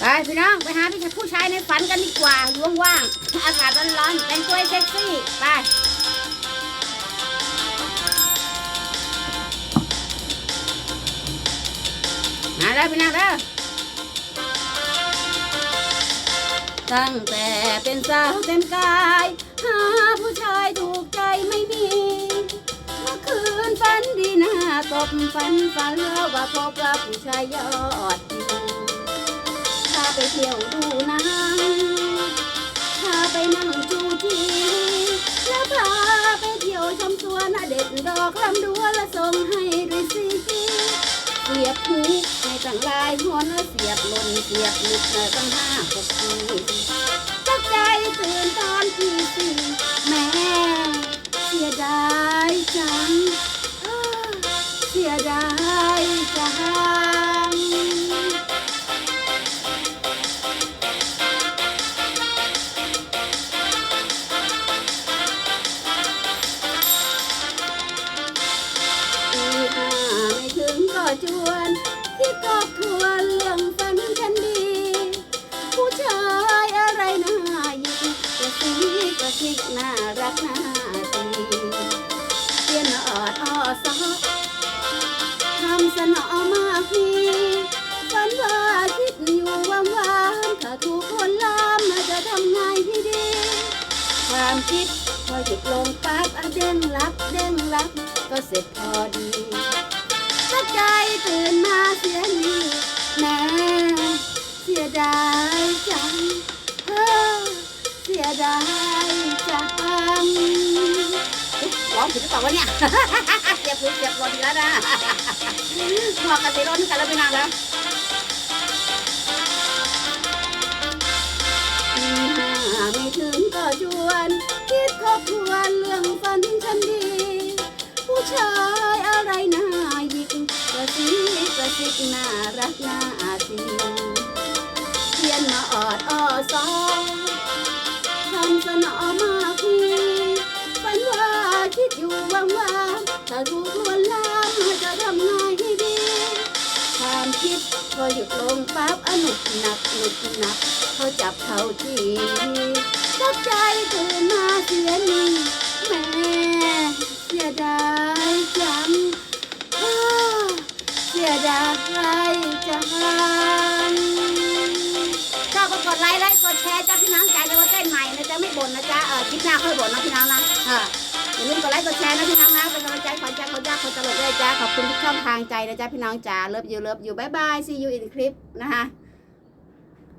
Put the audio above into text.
ไปพี่น้องไปหาพี่ผู้ชายในฝันกันดีกว่าว่างๆอากาศร้อนๆแต่งตัวเซ็กซี่ไปมาแล้วพี่น้องเด้อตั้งแต่เป็นสาวเต็มกายหาผู้ชายถูกใจไม่มีเมื่อคืนฝันดีหน้าตบฝันฝันแล้วว่าพบกับผู้ชายยอด ไปเที่ยวดูนังพาไปนั่งจูจีแล้วพาไปเที่ยวชมสวนเด็ดดอกลำดวนและส่งให้ด้วยสิเสียบหูให้ตั้งลายหัวเนื้อเสียบหล่นเสียบหลุดเนื้อตั้งห้าหกทีจักใจตื่นตอนที่สี่แม่ ก็จวนคิดทบทวนเรื่องฝันฉันดี ผู้ชายอะไรน่าหยิกกระซิกกระซิกน่ารักน่าตีเปลี่ยนออดอ้อซอทำสนอมากพีฝันว่าคิดอยู่ว่างๆถ้าถูกคนลามาจะทำไงที่ดี ความคิดพอหยุดลงปั๊บเด้งรับเด้งรับก็เสร็จพอดี ใจตื่นมาเสียนี่แม่เสียดายจังเฮ้อเสียดายจังเอ๊ะร้องผิดหรือเปล่าวะเนี่ย เจ็บผิดเจ็บร้อนอีกแล้วนะหัวกระสีร้อนกันแล้วพี่นานแล้ว น่ารักน่าตีเพียนมาออดอ้อซอทำสนอมาคีฝันว่าคิดอยู่ว่างๆถ้าถูกลวนลามจะทำไงให้ดี ความคิดพอหยุดลงปั๊บอนุกหนักหนุกหนักเขาจับเขาที เสียดายจันชอบก็กดไลค์ไลค์กดแชร์จ้าพี่น้องจ้าจะมาเต้นใหม่นะจ๊ะไม่บ่นนะจ๊ะเออคลิปหน้าค่อยบ่นนะพี่น้องนะเอออย่าลืมกดไลค์กดแชร์นะพี่น้องนะเป็นกำลังใจขอจ้าขอจ้าขอตลกด้วยจ้าขอบคุณทุกช่องทางใจนะจ๊ะพี่น้องจ๋าเลิฟยูเลิฟยูบายบายซียูอินคลิปนะคะ